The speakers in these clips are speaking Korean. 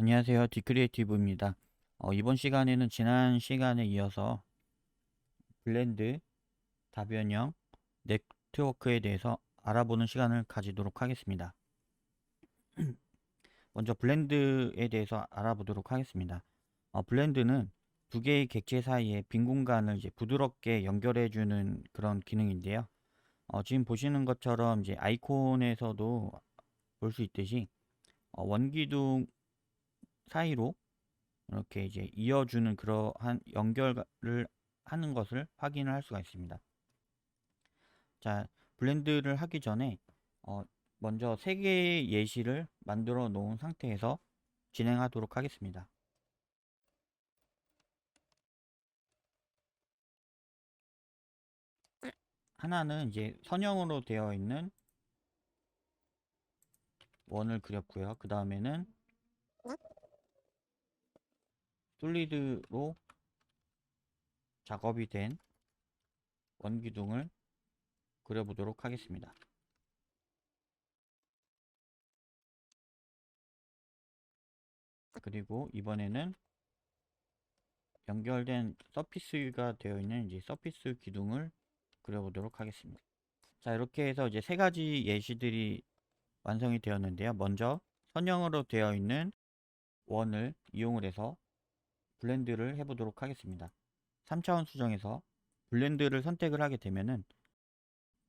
안녕하세요. 디크리에이티브입니다. 어, 이번 시간에는 지난 시간에 이어서 블렌드, 다변형, 네트워크에 대해서 알아보는 시간을 가지도록 하겠습니다. 먼저 블렌드에 대해서 알아보도록 하겠습니다. 어, 블렌드는 두 개의 객체 사이에 빈 공간을 이제 부드럽게 연결해 주는 그런 기능인데요. 어, 지금 보시는 것처럼 이제 아이콘에서도 볼 수 있듯이 어, 원기둥 사이로 이렇게 이제 이어주는 그러한 연결을 하는 것을 확인을 할 수가 있습니다. 자, 블렌드를 하기 전에 어, 먼저 세 개의 예시를 만들어 놓은 상태에서 진행하도록 하겠습니다. 하나는 이제 선형으로 되어 있는 원을 그렸고요. 그 다음에는 솔리드로 작업이 된 원기둥을 그려보도록 하겠습니다. 그리고 이번에는 연결된 서피스가 되어 있는 이제 서피스 기둥을 그려보도록 하겠습니다. 자, 이렇게 해서 이제 세 가지 예시들이 완성이 되었는데요. 먼저 선형으로 되어 있는 원을 이용을 해서 블렌드를 해보도록 하겠습니다. 3차원 수정에서 블렌드를 선택을 하게 되면은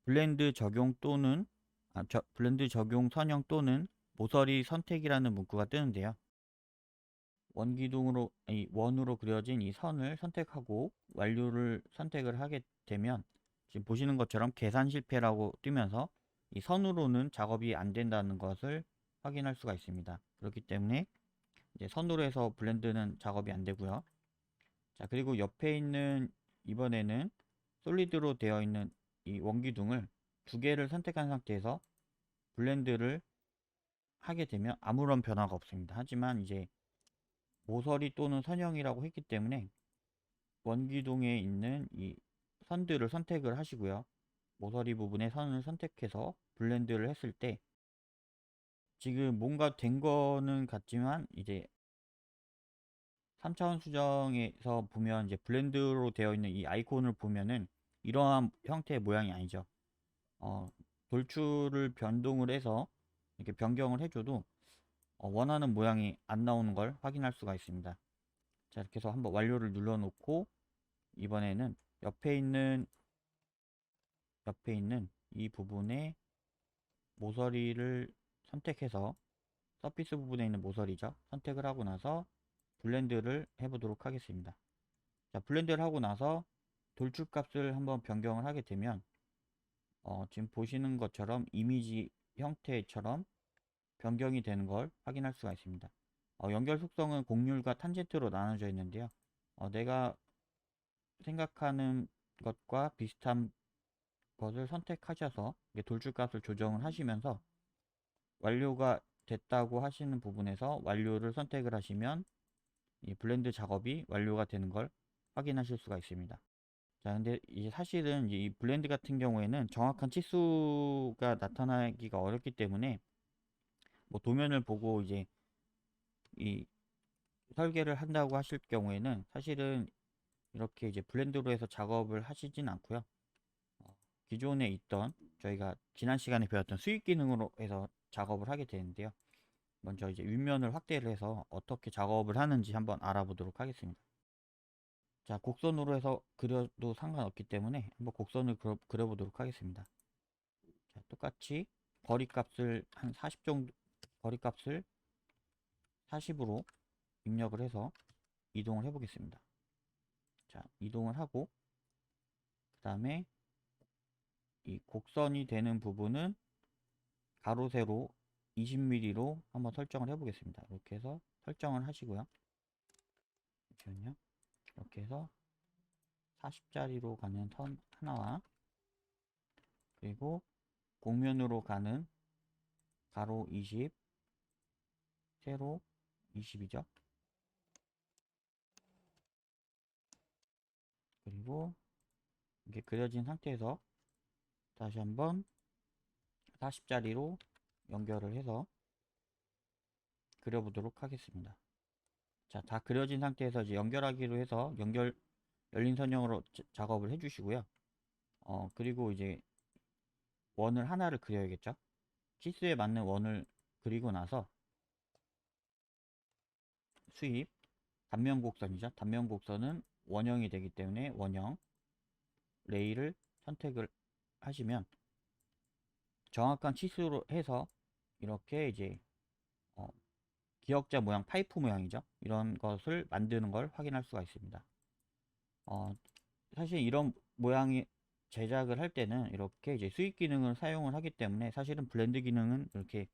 블렌드 적용 또는 아, 저, 블렌드 적용 선형 또는 모서리 선택이라는 문구가 뜨는데요. 원기둥으로 이 원으로 그려진 이 선을 선택하고 완료를 선택을 하게 되면 지금 보시는 것처럼 계산 실패라고 뜨면서 이 선으로는 작업이 안 된다는 것을 확인할 수가 있습니다. 그렇기 때문에 이제 선으로 해서 블렌드는 작업이 안 되고요. 자, 그리고 옆에 있는 이번에는 솔리드로 되어 있는 이 원기둥을 두 개를 선택한 상태에서 블렌드를 하게 되면 아무런 변화가 없습니다. 하지만 이제 모서리 또는 선형이라고 했기 때문에 원기둥에 있는 이 선들을 선택을 하시고요. 모서리 부분의 선을 선택해서 블렌드를 했을 때 지금 뭔가 된 거는 같지만 이제 3차원 수정에서 보면 이제 블렌드로 되어 있는 이 아이콘을 보면은 이러한 형태의 모양이 아니죠. 어, 돌출을 변동을 해서 이렇게 변경을 해줘도 어, 원하는 모양이 안 나오는 걸 확인할 수가 있습니다. 자, 이렇게 해서 한번 완료를 눌러놓고 이번에는 옆에 있는 옆에 있는 이 부분에 모서리를 선택해서 서피스 부분에 있는 모서리죠. 선택을 하고 나서 블렌드를 해보도록 하겠습니다. 자, 블렌드를 하고 나서 돌출 값을 한번 변경을 하게 되면 어, 지금 보시는 것처럼 이미지 형태처럼 변경이 되는 걸 확인할 수가 있습니다. 어, 연결 속성은 곡률과 탄젠트로 나눠져 있는데요. 어, 내가 생각하는 것과 비슷한 것을 선택하셔서 돌출 값을 조정을 하시면서 완료가 됐다고 하시는 부분에서 완료를 선택을 하시면 이 블렌드 작업이 완료가 되는 걸 확인하실 수가 있습니다. 자, 근데 이제 사실은 이 블렌드 같은 경우에는 정확한 치수가 나타나기가 어렵기 때문에 뭐 도면을 보고 이제 이 설계를 한다고 하실 경우에는 사실은 이렇게 이제 블렌드로 해서 작업을 하시진 않고요. 어, 기존에 있던 저희가 지난 시간에 배웠던 수익 기능으로 해서 작업을 하게 되는데요. 먼저 이제 윗면을 확대를 해서 어떻게 작업을 하는지 한번 알아보도록 하겠습니다. 자, 곡선으로 해서 그려도 상관없기 때문에 한번 곡선을 그려, 그려보도록 하겠습니다. 자, 똑같이 거리값을 한 40 정도, 거리값을 40으로 입력을 해서 이동을 해 보겠습니다. 자, 이동을 하고, 그 다음에 이 곡선이 되는 부분은 가로, 세로 20mm로 한번 설정을 해 보겠습니다. 이렇게 해서 설정을 하시고요. 잠시만요. 이렇게 해서 40짜리로 가는 선 하나와 그리고 곡면으로 가는 가로 20 세로 20이죠. 그리고 이게 그려진 상태에서 다시 한번 40짜리로 연결을 해서 그려보도록 하겠습니다. 자, 다 그려진 상태에서 이제 연결하기로 해서 연결 열린 선형으로 자- 작업을 해주시고요. 어, 그리고 이제 원을 하나를 그려야겠죠? 치수에 맞는 원을 그리고 나서 수입, 단면 곡선이죠. 단면 곡선은 원형이 되기 때문에 원형, 레이를 선택을 하시면 정확한 치수로 해서 이렇게 이제 어, 기역자 모양, 파이프 모양이죠. 이런 것을 만드는 걸 확인할 수가 있습니다. 어, 사실 이런 모양이 제작을 할 때는 이렇게 이제 수익 기능을 사용을 하기 때문에 사실은 블렌드 기능은 이렇게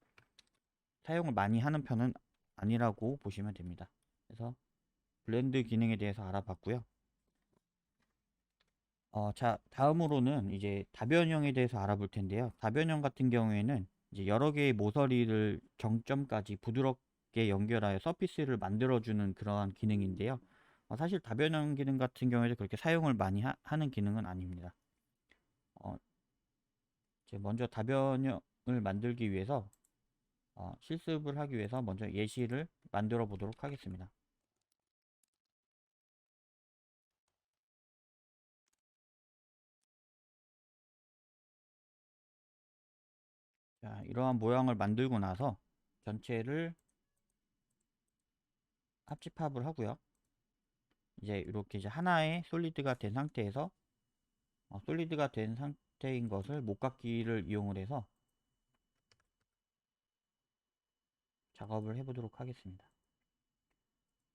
사용을 많이 하는 편은 아니라고 보시면 됩니다. 그래서 블렌드 기능에 대해서 알아봤고요. 어, 자, 다음으로는 이제 다변형에 대해서 알아볼 텐데요. 다변형 같은 경우에는 이제 여러 개의 모서리를 정점까지 부드럽게 연결하여 서피스를 만들어주는 그러한 기능인데요. 어, 사실 다변형 기능 같은 경우에도 그렇게 사용을 많이 하, 는 기능은 아닙니다. 어, 이제 먼저 다변형을 만들기 위해서 어, 실습을 하기 위해서 먼저 예시를 만들어 보도록 하겠습니다. 자, 이러한 모양을 만들고 나서 전체를 합집합을 하고요. 이제 이렇게 이제 하나의 솔리드가 된 상태에서 어, 솔리드가 된 상태인 것을 목각기를 이용을 해서 작업을 해보도록 하겠습니다.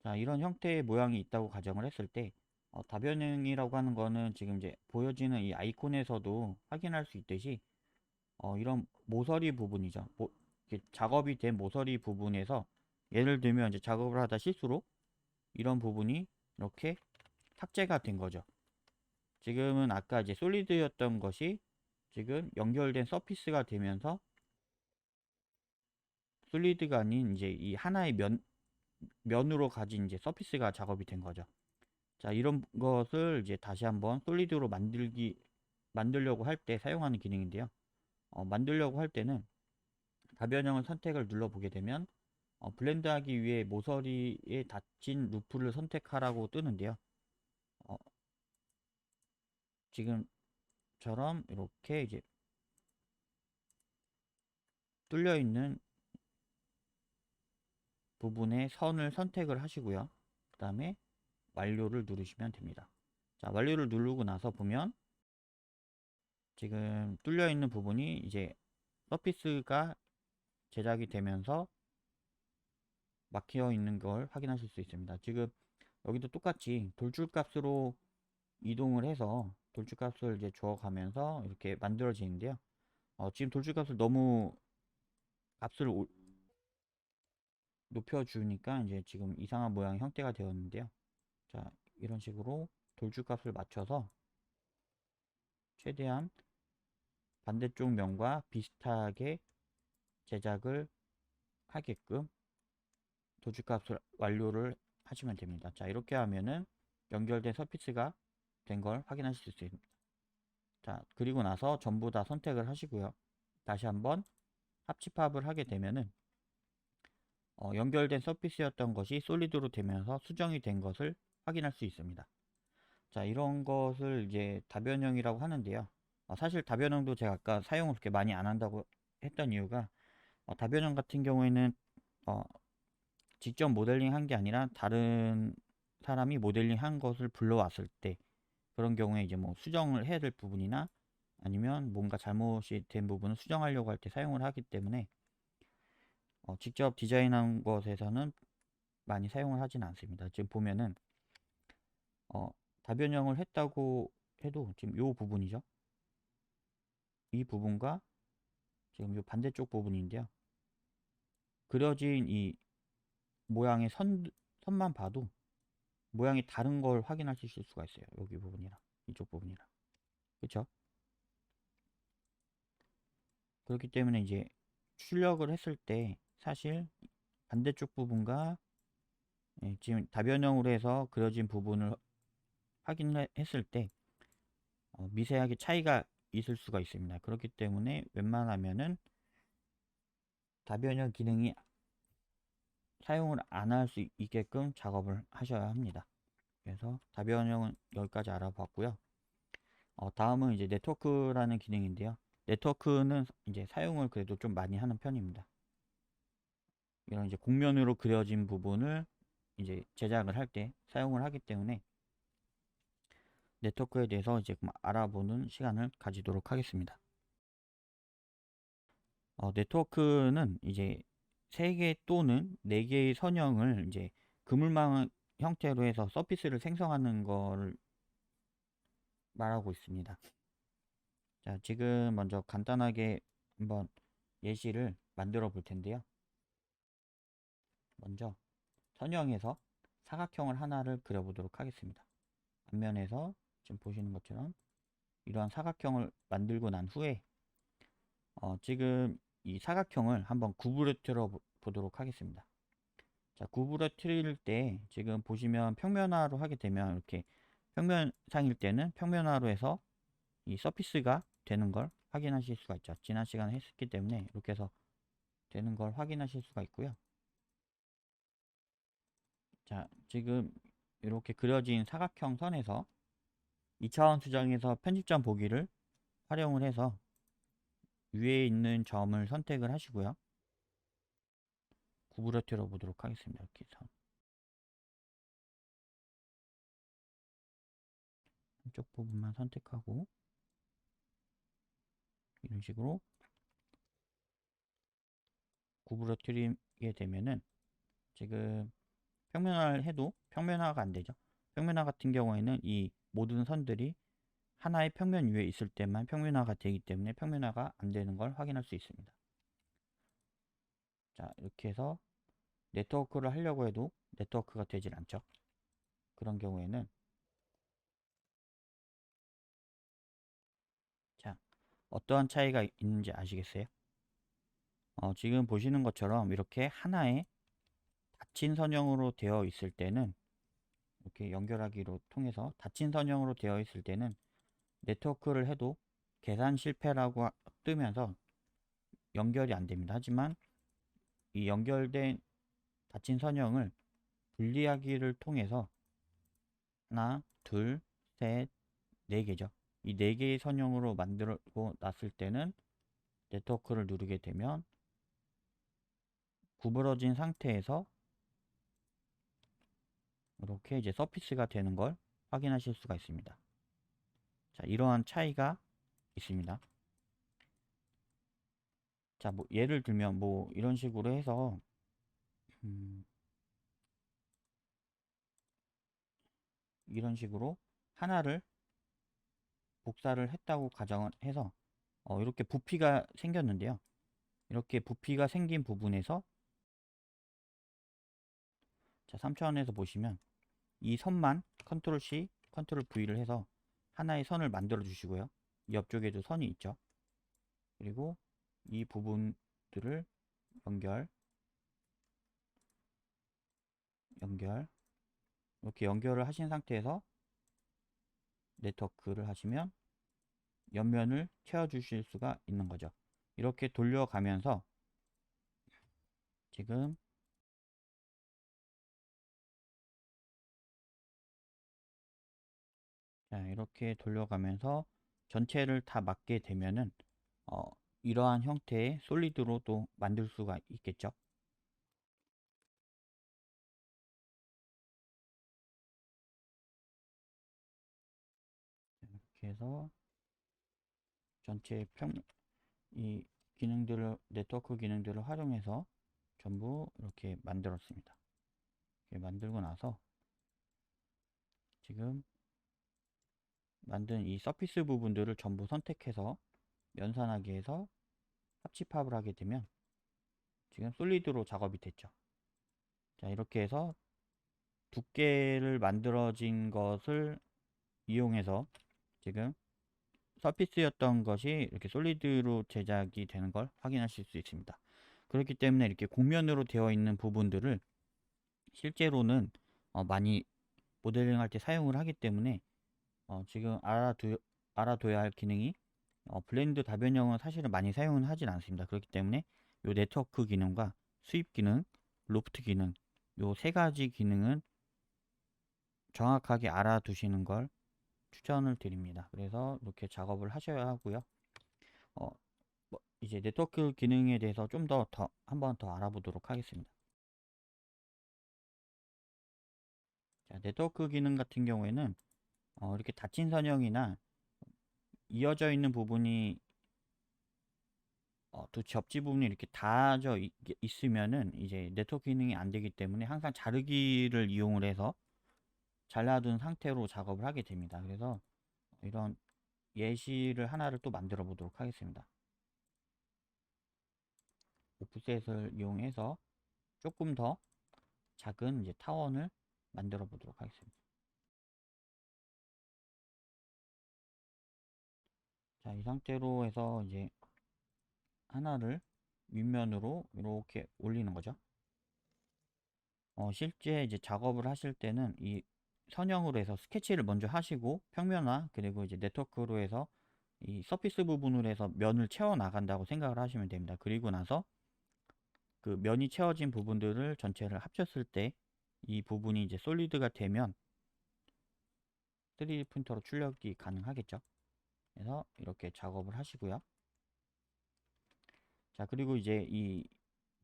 자, 이런 형태의 모양이 있다고 가정을 했을 때 어, 다변형이라고 하는 거는 지금 이제 보여지는 이 아이콘에서도 확인할 수 있듯이 어, 이런 모서리 부분이죠. 모, 작업이 된 모서리 부분에서 예를 들면 이제 작업을 하다 실수로 이런 부분이 이렇게 삭제가 된 거죠. 지금은 아까 이제 솔리드였던 것이 지금 연결된 서피스가 되면서 솔리드가 아닌 이제 이 하나의 면 면으로 가진 이제 서피스가 작업이 된 거죠. 자, 이런 것을 이제 다시 한번 솔리드로 만들기 만들려고 할 때 사용하는 기능인데요. 어, 만들려고 할 때는 다변형을 선택을 눌러보게 되면 어, 블렌드하기 위해 모서리에 닫힌 루프를 선택하라고 뜨는데요. 어, 지금처럼 이렇게 이제 뚫려 있는 부분에 선을 선택을 하시고요. 그 다음에 완료를 누르시면 됩니다. 자, 완료를 누르고 나서 보면 지금 뚫려 있는 부분이 이제 서피스가 제작이 되면서 막혀 있는 걸 확인하실 수 있습니다. 지금 여기도 똑같이 돌출 값으로 이동을 해서 돌출 값을 이제 주어가면서 이렇게 만들어지는데요. 어, 지금 돌출 값을 너무 값을 오, 높여주니까 이제 지금 이상한 모양 형태가 되었는데요. 자, 이런 식으로 돌출 값을 맞춰서 최대한 반대쪽 면과 비슷하게 제작을 하게끔 도주값을 완료를 하시면 됩니다. 자 이렇게 하면은 연결된 서피스가 된 걸 확인하실 수 있습니다. 자 그리고 나서 전부 다 선택을 하시고요. 다시 한번 합집합을 하게 되면은 어, 연결된 서피스였던 것이 솔리드로 되면서 수정이 된 것을 확인할 수 있습니다. 자 이런 것을 이제 다변형이라고 하는데요. 어, 사실 다변형도 제가 아까 사용을 그렇게 많이 안 한다고 했던 이유가 어, 다변형 같은 경우에는 어, 직접 모델링 한 게 아니라 다른 사람이 모델링 한 것을 불러왔을 때 그런 경우에 이제 뭐 수정을 해야 될 부분이나 아니면 뭔가 잘못이 된 부분을 수정하려고 할 때 사용을 하기 때문에 어, 직접 디자인한 것에서는 많이 사용을 하진 않습니다. 지금 보면은 어, 다변형을 했다고 해도 지금 이 부분이죠. 이 부분과 지금 이 반대쪽 부분인데요. 그려진 이 모양의 선, 선만 봐도 모양이 다른 걸 확인하실 수가 있어요. 여기 부분이랑 이쪽 부분이랑. 그쵸? 그렇기 때문에 이제 출력을 했을 때 사실 반대쪽 부분과 예, 지금 다변형으로 해서 그려진 부분을 확인했을 때 어, 미세하게 차이가 있을 수가 있습니다. 그렇기 때문에 웬만하면은 다변형 기능이 사용을 안 할 수 있게끔 작업을 하셔야 합니다. 그래서 다변형은 여기까지 알아봤고요. 어, 다음은 이제 네트워크라는 기능인데요. 네트워크는 이제 사용을 그래도 좀 많이 하는 편입니다. 이런 이제 곡면으로 그려진 부분을 이제 제작을 할 때 사용을 하기 때문에 네트워크에 대해서 이제 좀 알아보는 시간을 가지도록 하겠습니다. 어, 네트워크는 이제 3개 또는 4개의 선형을 이제 그물망 형태로 해서 서피스를 생성하는 거를 말하고 있습니다. 자, 지금 먼저 간단하게 한번 예시를 만들어 볼 텐데요. 먼저 선형에서 사각형을 하나를 그려보도록 하겠습니다. 앞면에서 지금 보시는 것처럼 이러한 사각형을 만들고 난 후에 어, 지금 이 사각형을 한번 구부러뜨려 보도록 하겠습니다. 자, 구부러뜨릴 때 지금 보시면 평면화로 하게 되면 이렇게 평면상일 때는 평면화로 해서 이 서피스가 되는 걸 확인하실 수가 있죠. 지난 시간에 했기 때문에 이렇게 해서 되는 걸 확인하실 수가 있고요. 자, 지금 이렇게 그려진 사각형 선에서 2차원 수정에서 편집점 보기를 활용을 해서 위에 있는 점을 선택을 하시고요. 구부러뜨려 보도록 하겠습니다. 이렇게 해서 한쪽 부분만 선택하고 이런 식으로 구부러뜨리게 되면은 지금 평면화를 해도 평면화가 안 되죠. 평면화 같은 경우에는 이 모든 선들이 하나의 평면 위에 있을 때만 평면화가 되기 때문에 평면화가 안 되는 걸 확인할 수 있습니다. 자, 이렇게 해서 네트워크를 하려고 해도 네트워크가 되질 않죠. 그런 경우에는 자, 어떠한 차이가 있는지 아시겠어요? 어, 지금 보시는 것처럼 이렇게 하나의 닫힌 선형으로 되어 있을 때는 이렇게 연결하기로 통해서 닫힌 선형으로 되어 있을 때는 네트워크를 해도 계산 실패라고 뜨면서 연결이 안 됩니다. 하지만 이 연결된 닫힌 선형을 분리하기를 통해서 하나, 둘, 셋, 네 개죠. 이 네 개의 선형으로 만들고 났을 때는 네트워크를 누르게 되면 구부러진 상태에서 이렇게 이제 서피스가 되는 걸 확인하실 수가 있습니다. 자, 이러한 차이가 있습니다. 자, 뭐 예를 들면 뭐 이런 식으로 해서 음, 이런 식으로 하나를 복사를 했다고 가정을 해서 어, 이렇게 부피가 생겼는데요. 이렇게 부피가 생긴 부분에서 자, 3차원에서 보시면 이 선만 컨트롤 C, 컨트롤 V를 해서 하나의 선을 만들어 주시고요. 옆쪽에도 선이 있죠. 그리고 이 부분들을 연결, 연결, 이렇게 연결을 하신 상태에서 네트워크를 하시면 옆면을 채워 주실 수가 있는 거죠. 이렇게 돌려가면서 지금 자, 이렇게 돌려가면서 전체를 다 맞게 되면은 어, 이러한 형태의 솔리드로도 만들 수가 있겠죠. 이렇게 해서 전체 평, 이 기능들을, 네트워크 기능들을 활용해서 전부 이렇게 만들었습니다. 이렇게 만들고 나서 지금 만든 이 서피스 부분들을 전부 선택해서 연산하게 해서 합집합을 하게 되면 지금 솔리드로 작업이 됐죠. 자, 이렇게 해서 두께를 만들어진 것을 이용해서 지금 서피스였던 것이 이렇게 솔리드로 제작이 되는 걸 확인하실 수 있습니다. 그렇기 때문에 이렇게 곡면으로 되어 있는 부분들을 실제로는 어, 많이 모델링 할 때 사용을 하기 때문에 어, 지금 알아두, 알아둬야 할 기능이 어, 블렌드 다변형은 사실은 많이 사용은 하진 않습니다. 그렇기 때문에 이 네트워크 기능과 수입 기능 로프트 기능 요 세 가지 기능은 정확하게 알아두시는 걸 추천을 드립니다. 그래서 이렇게 작업을 하셔야 하고요. 어, 뭐 이제 네트워크 기능에 대해서 좀 더 더 한번 더 알아보도록 하겠습니다. 자, 네트워크 기능 같은 경우에는 어, 이렇게 닫힌 선형이나 이어져 있는 부분이 어, 두 접지 부분이 이렇게 닿아져 있, 있으면은 이제 네트워크 기능이 안 되기 때문에 항상 자르기를 이용을 해서 잘라둔 상태로 작업을 하게 됩니다. 그래서 이런 예시를 하나를 또 만들어 보도록 하겠습니다. 오프셋을 이용해서 조금 더 작은 이제 타원을 만들어 보도록 하겠습니다. 자, 이 상태로 해서 이제 하나를 윗면으로 이렇게 올리는 거죠. 어, 실제 이제 작업을 하실 때는 이 선형으로 해서 스케치를 먼저 하시고 평면화 그리고 이제 네트워크로 해서 이 서피스 부분으로 해서 면을 채워 나간다고 생각을 하시면 됩니다. 그리고 나서 그 면이 채워진 부분들을 전체를 합쳤을 때 이 부분이 이제 솔리드가 되면 3D 프린터로 출력이 가능하겠죠. 그래서 이렇게 작업을 하시고요. 자, 그리고 이제 이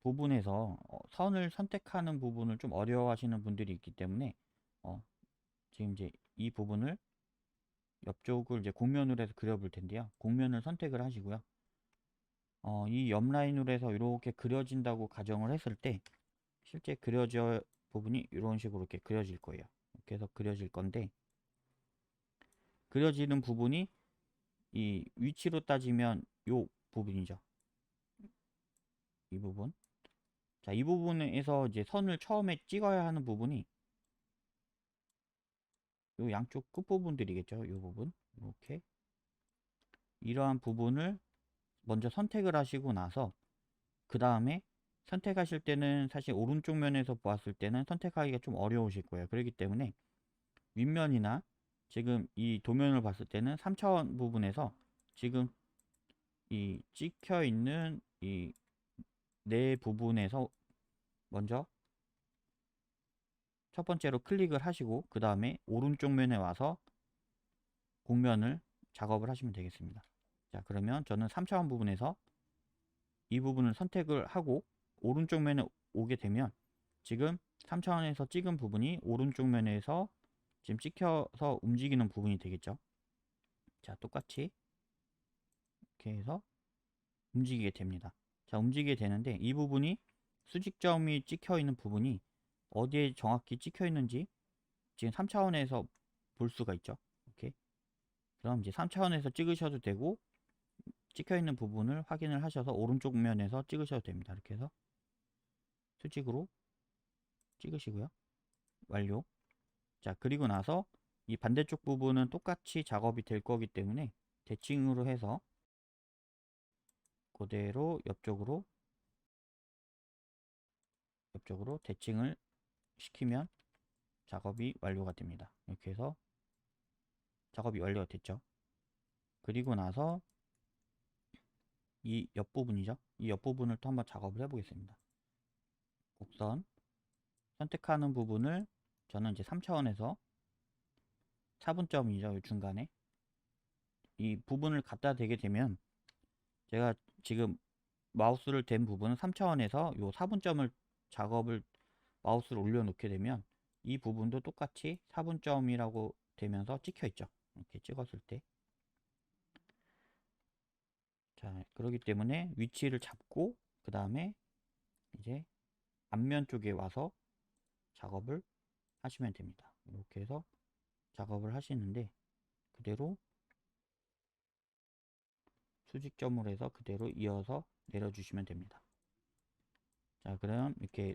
부분에서 어, 선을 선택하는 부분을 좀 어려워하시는 분들이 있기 때문에 어, 지금 이제 이 부분을 옆쪽을 이제 곡면으로 해서 그려볼 텐데요. 곡면을 선택을 하시고요. 어, 이 옆라인으로 해서 이렇게 그려진다고 가정을 했을 때 실제 그려져 부분이 이런 식으로 이렇게 그려질 거예요. 해서 그려질 건데 그려지는 부분이 이 위치로 따지면 요 부분이죠. 이 부분. 자, 이 부분에서 이제 선을 처음에 찍어야 하는 부분이 요 양쪽 끝부분들이겠죠. 요 부분. 이렇게. 이러한 부분을 먼저 선택을 하시고 나서 그 다음에 선택하실 때는 사실 오른쪽 면에서 보았을 때는 선택하기가 좀 어려우실 거예요. 그렇기 때문에 윗면이나 지금 이 도면을 봤을 때는 3차원 부분에서 지금 이 찍혀 있는 이 네 부분에서 먼저 첫 번째로 클릭을 하시고 그 다음에 오른쪽 면에 와서 곡면을 작업을 하시면 되겠습니다. 자 그러면 저는 3차원 부분에서 이 부분을 선택을 하고 오른쪽 면에 오게 되면 지금 3차원에서 찍은 부분이 오른쪽 면에서 지금 찍혀서 움직이는 부분이 되겠죠. 자 똑같이 이렇게 해서 움직이게 됩니다. 자 움직이게 되는데 이 부분이 수직점이 찍혀 있는 부분이 어디에 정확히 찍혀 있는지 지금 3차원에서 볼 수가 있죠. 이렇게. 그럼 이제 3차원에서 찍으셔도 되고 찍혀 있는 부분을 확인을 하셔서 오른쪽 면에서 찍으셔도 됩니다. 이렇게 해서 수직으로 찍으시고요. 완료. 자, 그리고 나서 이 반대쪽 부분은 똑같이 작업이 될 거기 때문에 대칭으로 해서 그대로 옆쪽으로 옆쪽으로 대칭을 시키면 작업이 완료가 됩니다. 이렇게 해서 작업이 완료가 됐죠. 그리고 나서 이 옆부분이죠. 이 옆부분을 또 한번 작업을 해보겠습니다. 곡선 선택하는 부분을 저는 이제 3차원에서 4분점이죠. 중간에 이 부분을 갖다 대게 되면 제가 지금 마우스를 댄 부분은 3차원에서 요 4분점을 작업을 마우스를 올려놓게 되면 이 부분도 똑같이 4분점이라고 되면서 찍혀 있죠. 이렇게 찍었을 때. 자, 그러기 때문에 위치를 잡고 그 다음에 이제 앞면 쪽에 와서 작업을 하시면 됩니다. 이렇게 해서 작업을 하시는데 그대로 수직점으로 해서 그대로 이어서 내려주시면 됩니다. 자, 그럼 이렇게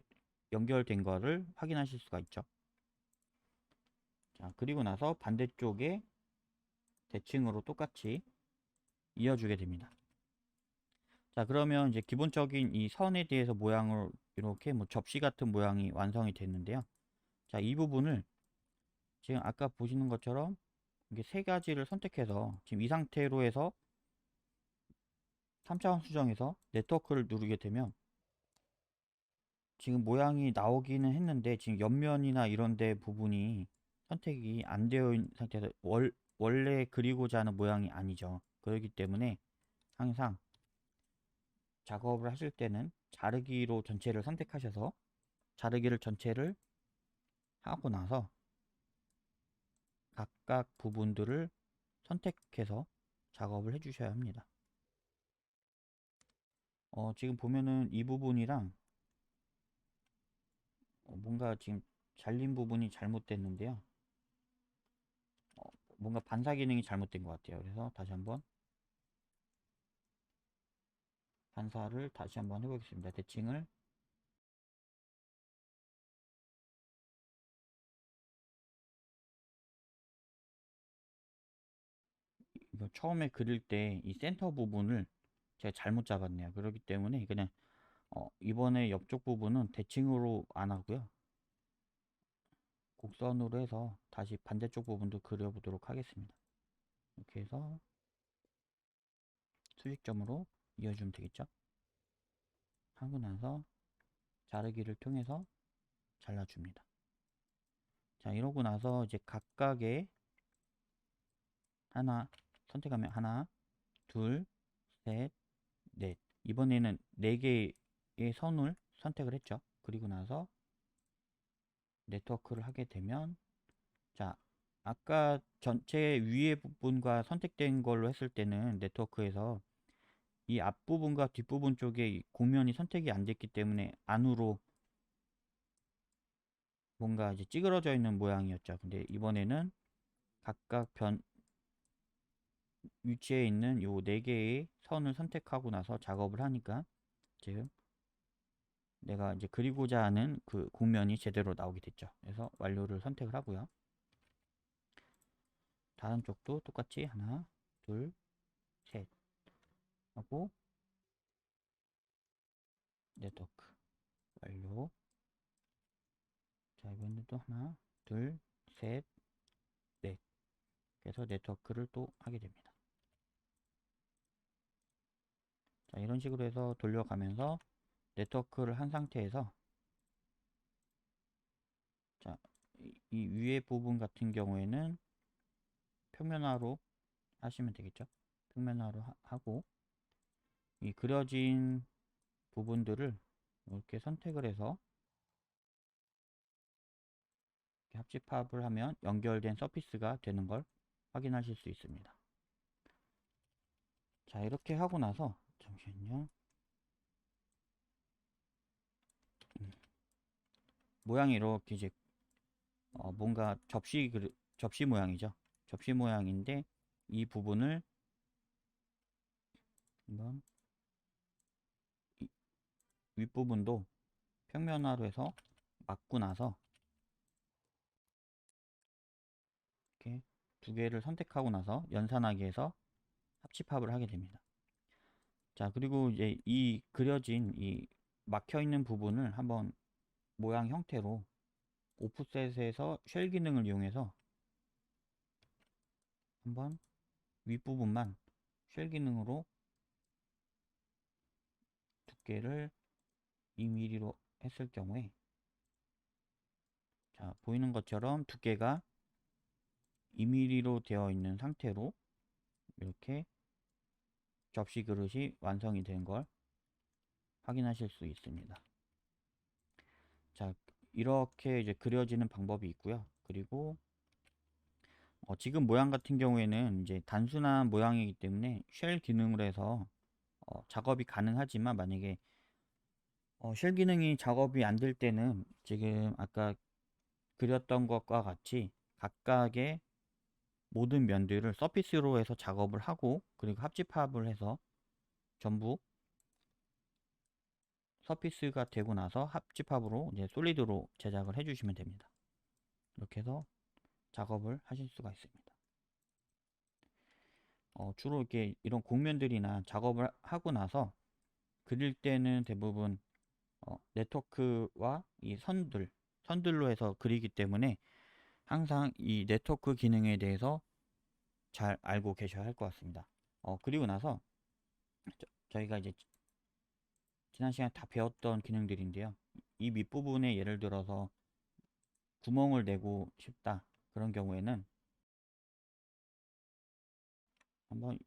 연결된 거를 확인하실 수가 있죠. 자, 그리고 나서 반대쪽에 대칭으로 똑같이 이어주게 됩니다. 자, 그러면 이제 기본적인 이 선에 대해서 모양을 이렇게 뭐 접시 같은 모양이 완성이 됐는데요. 자, 이 부분을 지금 아까 보시는 것처럼 이게 세 가지를 선택해서 지금 이 상태로 해서 3차원 수정해서 네트워크를 누르게 되면 지금 모양이 나오기는 했는데 지금 옆면이나 이런 데 부분이 선택이 안 되어 있는 상태에서 월, 원래 그리고자 하는 모양이 아니죠. 그렇기 때문에 항상 작업을 하실 때는 자르기로 전체를 선택하셔서 자르기를 전체를 하고 나서 각각 부분들을 선택해서 작업을 해 주셔야 합니다. 어, 지금 보면은 이 부분이랑 어, 뭔가 지금 잘린 부분이 잘못됐는데요. 어, 뭔가 반사 기능이 잘못된 것 같아요. 그래서 다시 한번 반사를 다시 한번 해보겠습니다. 대칭을 이거 처음에 그릴 때 이 센터 부분을 제가 잘못 잡았네요. 그렇기 때문에 그냥 어, 이번에 옆쪽 부분은 대칭으로 안 하고요. 곡선으로 해서 다시 반대쪽 부분도 그려보도록 하겠습니다. 이렇게 해서 수직점으로 이어주면 되겠죠? 하고 나서 자르기를 통해서 잘라줍니다. 자, 이러고 나서 이제 각각의 하나 선택하면 하나, 둘, 셋, 넷. 이번에는 네 개의 선을 선택을 했죠. 그리고 나서 네트워크를 하게 되면 자, 아까 전체 위에 부분과 선택된 걸로 했을 때는 네트워크에서 이 앞부분과 뒷부분 쪽에 이 공면이 선택이 안 됐기 때문에 안으로 뭔가 이제 찌그러져 있는 모양이었죠. 근데 이번에는 각각 변 위치에 있는 요 네 개의 선을 선택하고 나서 작업을 하니까 지금 내가 이제 그리고자 하는 그 공면이 제대로 나오게 됐죠. 그래서 완료를 선택을 하고요. 다른 쪽도 똑같이 하나, 둘, 셋 하고 네트워크 완료. 자 이번에도 하나, 둘, 셋, 넷. 그래서 네트워크를 또 하게 됩니다. 자 이런 식으로 해서 돌려가면서 네트워크를 한 상태에서 자, 이, 이 위에 부분 같은 경우에는 평면화로 하시면 되겠죠. 평면화로 하, 고이 그려진 부분들을 이렇게 선택을 해서 합집합을 하면 연결된 서피스가 되는 걸 확인하실 수 있습니다. 자 이렇게 하고 나서 잠시만요. 모양이 이렇게 이제 어 뭔가 접시 접시 모양이죠. 접시 모양인데 이 부분을 한번 윗부분도 평면화로 해서 막고 나서 이렇게 두 개를 선택하고 나서 연산하기 해서 합집합을 하게 됩니다. 자 그리고 이제 이 그려진 이 막혀 있는 부분을 한번 모양 형태로 오프셋에서 쉘 기능을 이용해서 한번 윗부분만 쉘 기능으로 두께를 2mm로 했을 경우에 자 보이는 것처럼 두께가 2mm로 되어 있는 상태로 이렇게 접시 그릇이 완성이 된 걸 확인하실 수 있습니다. 자, 이렇게 이제 그려지는 방법이 있고요. 그리고 어, 지금 모양 같은 경우에는 이제 단순한 모양이기 때문에 쉘 기능으로 해서 어, 작업이 가능하지만 만약에 어, 쉘 기능이 작업이 안 될 때는 지금 아까 그렸던 것과 같이 각각의 모든 면들을 서피스로 해서 작업을 하고 그리고 합집합을 해서 전부 서피스가 되고 나서 합집합으로 이제 솔리드로 제작을 해주시면 됩니다. 이렇게 해서 작업을 하실 수가 있습니다. 어, 주로 이렇게 이런 곡면들이나 작업을 하고 나서 그릴 때는 대부분 어, 네트워크와 이 선들, 선들로 해서 그리기 때문에 항상 이 네트워크 기능에 대해서 잘 알고 계셔야 할 것 같습니다. 어, 그리고 나서 저, 저희가 이제 지난 시간에 다 배웠던 기능들인데요. 이 밑부분에 예를 들어서 구멍을 내고 싶다. 그런 경우에는 한번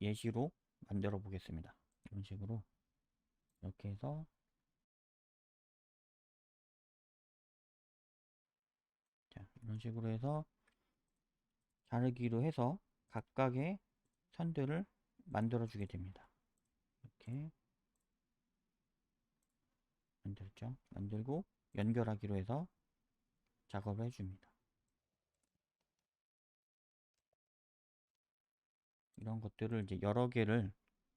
예시로 만들어 보겠습니다. 이런 식으로 이렇게 해서 이런 식으로 해서 자르기로 해서 각각의 선들을 만들어 주게 됩니다. 이렇게 만들죠. 만들고 연결하기로 해서 작업을 해줍니다. 이런 것들을 이제 여러 개를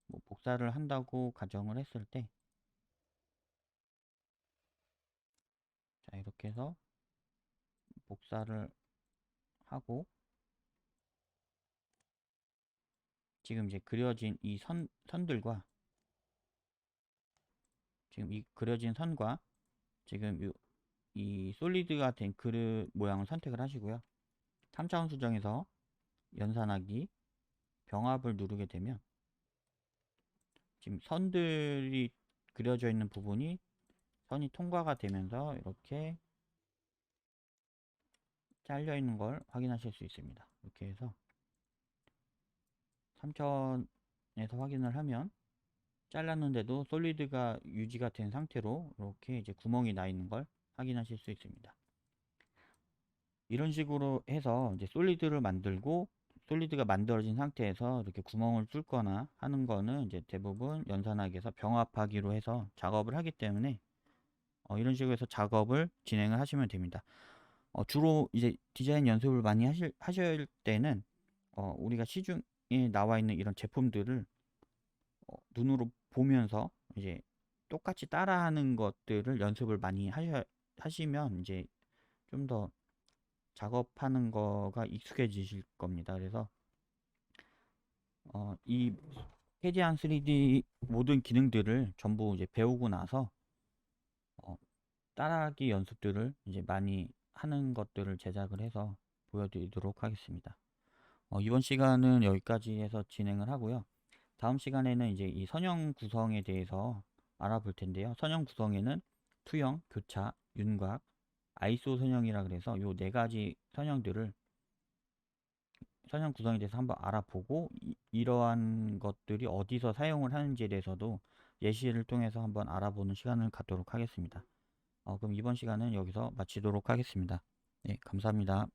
뭐 복사를 한다고 가정을 했을 때, 자, 이렇게 해서 복사를 하고, 지금 이제 그려진 이 선, 선들과, 지금 이 그려진 선과, 지금 이, 이 솔리드가 된 그릇 모양을 선택을 하시고요. 3차원 수정에서 연산하기, 병합을 누르게 되면 지금 선들이 그려져 있는 부분이 선이 통과가 되면서 이렇게 잘려 있는 걸 확인하실 수 있습니다. 이렇게 해서 3차원에서 확인을 하면 잘랐는데도 솔리드가 유지가 된 상태로 이렇게 이제 구멍이 나 있는 걸 확인하실 수 있습니다. 이런 식으로 해서 이제 솔리드를 만들고 솔리드가 만들어진 상태에서 이렇게 구멍을 뚫거나 하는 거는 이제 대부분 연산하기에서 병합하기로 해서 작업을 하기 때문에 어, 이런 식으로 해서 작업을 진행을 하시면 됩니다. 어, 주로 이제 디자인 연습을 많이 하실, 하실 때는 어, 우리가 시중에 나와 있는 이런 제품들을 어, 눈으로 보면서 이제 똑같이 따라하는 것들을 연습을 많이 하셔, 하시면 이제 좀 더 작업하는 거가 익숙해지실 겁니다. 그래서 어, 이 캐디안 3D 모든 기능들을 전부 이제 배우고 나서 어, 따라하기 연습들을 이제 많이 하는 것들을 제작을 해서 보여드리도록 하겠습니다. 어, 이번 시간은 여기까지 해서 진행을 하고요. 다음 시간에는 이제 이 선형 구성에 대해서 알아볼 텐데요. 선형 구성에는 투영, 교차, 윤곽, 아이소 선형이라 그래서 요 네 가지 선형들을 선형 구성에 대해서 한번 알아보고 이, 러한 것들이 어디서 사용을 하는지에 대해서도 예시를 통해서 한번 알아보는 시간을 갖도록 하겠습니다. 어, 그럼 이번 시간은 여기서 마치도록 하겠습니다. 네, 감사합니다.